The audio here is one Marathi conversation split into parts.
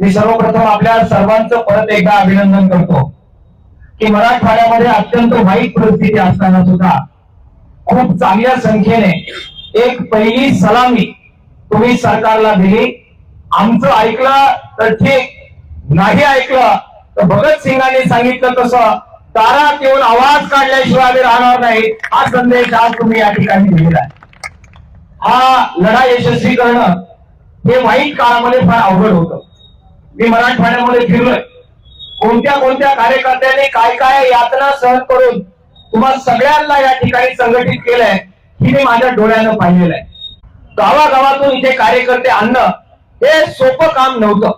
मी सर्वप्रथम आपल्या सर्वांचं परत एकदा अभिनंदन करतो. की मराठवाड्यामध्ये अत्यंत वाईट परिस्थिती असताना सुद्धा खूप चांगल्या संख्येने एक पहिली सलामी तुम्ही सरकारला दिली. आमचं ऐकलं तर ठीक नाही ऐकलं तर भगत सिंगांनी सांगितलं तसं तारा केवळ आवाज काढल्याशिवाय आम्ही राहणार नाही हा संदेश आज तुम्ही या ठिकाणी दिलेला आहे. हा लढा यशस्वी करणं हे वाईट काळामध्ये फार अवघड होतं. मी मराठवाड्यामध्ये फिरलोय. कोणत्या कोणत्या कार्यकर्त्यांनी काय काय यातना सहन करून तुम्हा सगळ्यांना या ठिकाणी संघटित केलंय ही मी माझ्या डोळ्यानं पाहिलेलं आहे. गावागावातून इथे कार्यकर्ते आणणं हे सोपं काम नव्हतं.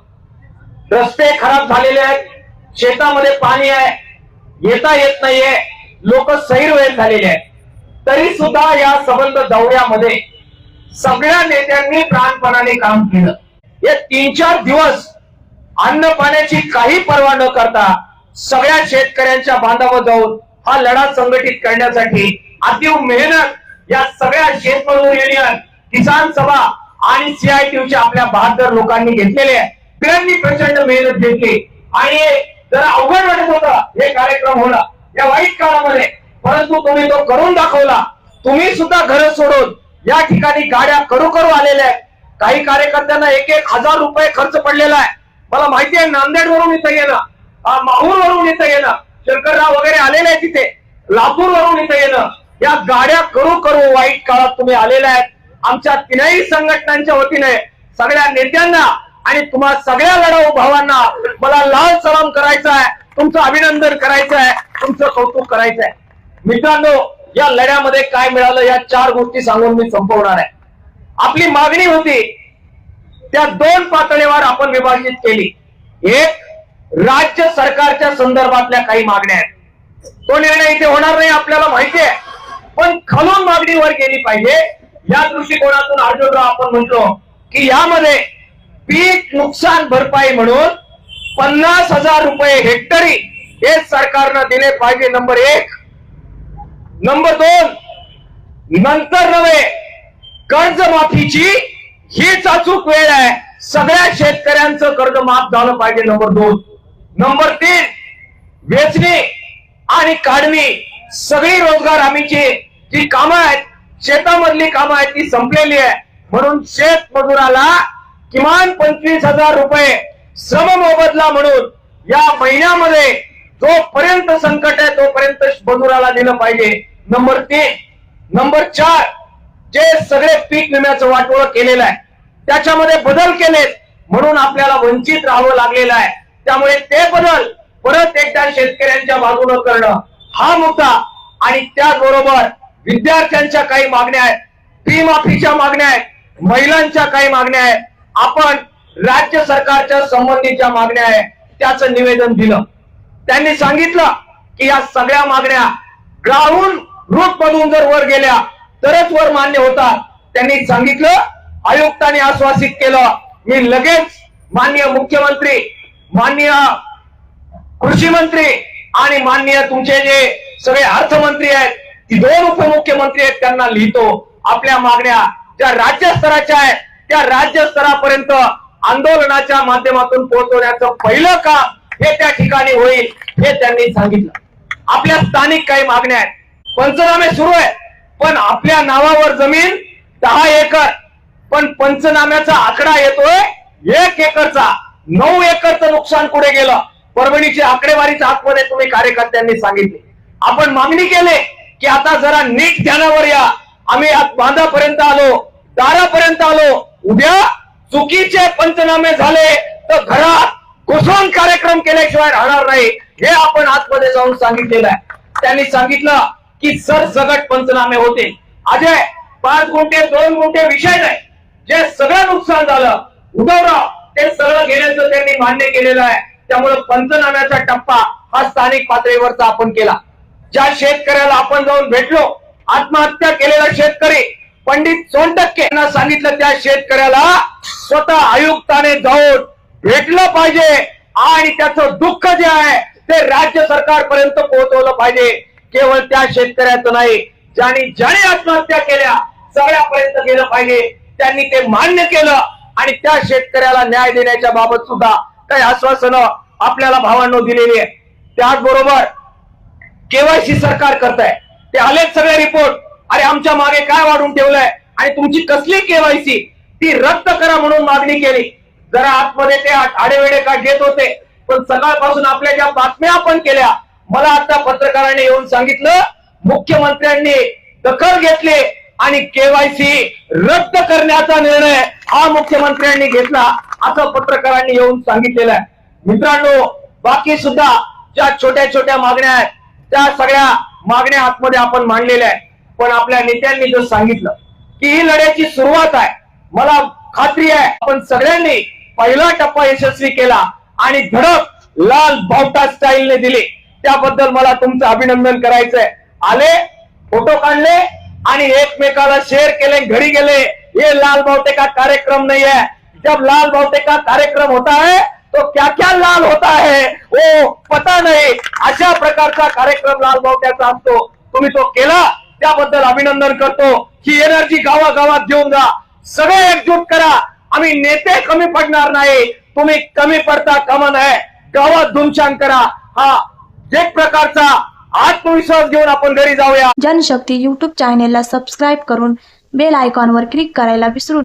रस्ते खराब झालेले आहेत शेतामध्ये पाणी आहे येता येत नाहीये लोक सैरवैर झालेले आहेत. तरी सुद्धा या संबंध दौऱ्यामध्ये सगळ्या नेत्यांनी प्राणपणाने काम केलं. हे तीन चार दिवस अन्न पाण्याची काही पर्वा न करता सगळ्या शेतकऱ्यांच्या बांधावर जाऊन हा लढा संघटित करण्यासाठी अतिव मेहनत या सगळ्या शेतमजूर युनियन किसान सभा आणि सीआयटीच्या आपल्या बहात्तर लोकांनी घेतलेले आहे प्रचंड मेहनत घेतली. आणि जरा अवघड वाटत होत हे कार्यक्रम होणं. या वाईट काळामध्ये परंतु तुम्ही तो करून दाखवला. तुम्ही सुद्धा घर सोडून या ठिकाणी गाड्या करू करू आलेल्या आहेत. काही कार्यकर्त्यांना एक एक हजार रुपये खर्च पडलेला आहे. मला माहिती आहे नांदेड वरून इथं येणं. माहूर वरून इथं येणं. शंकरराव वगैरे आलेले आहेत तिथे लातूर वरून इथं येणं. या गाड्या करू करू वाईट काळात तुम्ही आलेल्या आहेत. आमच्या तीनही संघटनांच्या वतीने सगळ्या नेत्यांना आणि तुम्हा सगळ्या लढाऊ भावांना मला लाल सलाम करायचा आहे. तुमचं अभिनंदन करायचं आहे. तुमचं कौतुक करायचं आहे. मित्रांनो या लढ्यामध्ये काय मिळालं या चार गोष्टी सांगून मी संपवणार आहे. आपली मागणी होती त्या दोन पातळीवर आपण विभाजित केली. एक राज्य सरकारच्या संदर्भातल्या काही मागण्या आहेत. तो निर्णय इथे होणार नाही आपल्याला माहिती आहे. पण खालून मागणीवर गेली पाहिजे. या दृष्टिकोनातून आढळराव आपण म्हणतो की यामध्ये पीक नुकसान भरपाई म्हणून पन्नास हजार रुपये हेक्टरी हे सरकारनं दिले पाहिजे नंबर एक. नंबर दोन नंतर नव्हे कर्जमाफीची हीच अचूक वेळ आहे. सगळ्या शेतकऱ्यांचं कर्ज माफ झालं पाहिजे नंबर दोन. नंबर तीन वेचणी आणि काढणी. सगळी रोजगार हमीची जी कामं आहेत. शेतामधली कामं आहेत ती संपलेली आहे. म्हणून शेत मजुराला किमान पंचवीस हजार रुपये श्रम मोबदला म्हणून या महिन्यामध्ये जोपर्यंत संकट आहे तोपर्यंत मजुराला दिलं पाहिजे. नंबर तीन. नंबर चार जे सगळे पीक विम्याचं वाटोळं केलेलं आहे त्याच्यामध्ये बदल केलेत म्हणून आपल्याला वंचित राहावं लागलेलं आहे. त्यामुळे ते बदल परत एकदा शेतकऱ्यांच्या बाजूनं करणं हा मुद्दा आणि त्याचबरोबर विद्यार्थ्यांच्या काही मागण्या आहेत फी माफीच्या मागण्या आहेत महिलांच्या काही मागण्या आहेत. आपण राज्य सरकारच्या संबंधीच्या मागण्या आहेत त्याचं निवेदन दिलं. त्यांनी सांगितलं की या सगळ्या मागण्या ग्राउंड रूट मधून जर वर गेल्या तरच वर मान्य होता. त्यांनी सांगितलं आयुक्तांनी आश्वासित केलं. मी लगेच माननीय मुख्यमंत्री माननीय कृषी मंत्री आणि माननीय तुमचे जे सगळे अर्थमंत्री आहेत ती दोन उपमुख्यमंत्री आहेत त्यांना लिहितो. आपल्या मागण्या ज्या राज्य स्तराच्या आहेत त्या राज्य स्तरापर्यंत आंदोलनाच्या माध्यमातून पोहोचवण्याचं पहिलं काम हे त्या ठिकाणी होईल हे त्यांनी सांगितलं. आपल्या स्थानिक काही मागण्या आहेत. पंचनामे सुरू आहे पण आपल्या नावावर जमीन दहा एकर. पण पंचनाम्याचा आकडा येतोय एक एकरचा. नऊ एकरचं नुकसान कुठे गेलं? परभणीची आकडेवारीच्या आतमध्ये तुम्ही कार्यकर्त्यांनी सांगितले. आपण मागणी केले की आता जरा नीट ध्यानावर या. आम्ही बांधापर्यंत आलो दारापर्यंत आलो. उद्या चुकीचे पंचनामे झाले तर घरात घुसून कार्यक्रम केल्याशिवाय राहणार नाही. हे आपण आतमध्ये जाऊन सांगितलेलं आहे. त्यांनी सांगितलं की सरसगट पंचनामे होते. अजय पाच मोठे दोन मोठे विषय नाही. जे सगळं नुकसान झालं उद्धवराव ते सगळं घेण्याचं त्यांनी मान्य केलेलं आहे. त्यामुळे पंचनाम्याचा टप्पा हा स्थानिक पातळीवरचा आपण केला. ज्या शेतकऱ्याला आपण जाऊन भेटलो आत्महत्या केलेला शेतकरी पंडित सोनटक्के यांना सांगितलं त्या शेतकऱ्याला स्वतः आयुक्ताने जाऊन भेटलं पाहिजे. आणि त्याचं दुःख जे आहे ते राज्य सरकारपर्यंत पोहोचवलं पाहिजे. केवळ त्या शेतकऱ्याचं नाही ज्यांनी ज्याने आत्महत्या केल्या सगळ्यापर्यंत गेलं पाहिजे. त्यांनी ते मान्य केलं आणि त्या शेतकऱ्याला न्याय देण्याच्या बाबत सुद्धा काही आश्वासनं आपल्याला भावांनो दिलेली आहे त्याचबरोबर केवायसी सरकार करत आहे ते आलेच सगळे रिपोर्ट. अरे आमच्या मागे काय वाढून ठेवलंय? आणि तुमची कसली केवायसी ती रद्द करा म्हणून मागणी केली. जरा आतमध्ये ते आडेवेडे का घेत होते. पण सकाळपासून आपल्या ज्या बातम्या आपण केल्या मला आता पत्रकारांनी येऊन सांगितलं मुख्यमंत्र्यांनी दखल घेतली आणि केवायसी रद्द करण्याचा निर्णय हा मुख्यमंत्र्यांनी घेतला असं पत्रकारांनी येऊन सांगितलेलं आहे. मित्रांनो बाकी सुद्धा ज्या छोट्या छोट्या मागण्या आहेत त्या सगळ्या मागण्या आतमध्ये आपण मांडलेल्या आहेत. पण आपल्या नेत्यांनी जो सांगितलं की ही लढ्याची सुरुवात आहे मला खात्री आहे आपण सगळ्यांनी पहिला टप्पा यशस्वी केला आणि धडक लाल बावटा स्टाईलने दिली. त्याबद्दल मला तुमचं अभिनंदन करायचंय. आले फोटो काढले आणि एकमेकाला शेअर केले घरी गेले. हे लाल बावटे का कार्यक्रम नहीं है जब लाल बावटे का कार्यक्रम होता है तो क्या क्या लाल होता है? ओ पता नाही. अशा प्रकारचा कार्यक्रम लाल बावट्याचा असतो. तुम्ही तो केला त्याबद्दल अभिनंदन करतो. ही एनर्जी गावागावात घेऊन जा. सगळे एकजूट करा. आम्ही नेते कमी पडणार नाही. तुम्ही कमी पडता कामा नये. गावात धुमशान करा. हा एक प्रकारचा आत्मविश्वास घेऊन आपण घरी जाऊया. जनशक्ती युट्यूब चॅनेलला सबस्क्राईब करून बेल आयकॉनवर क्लिक करायला विसरू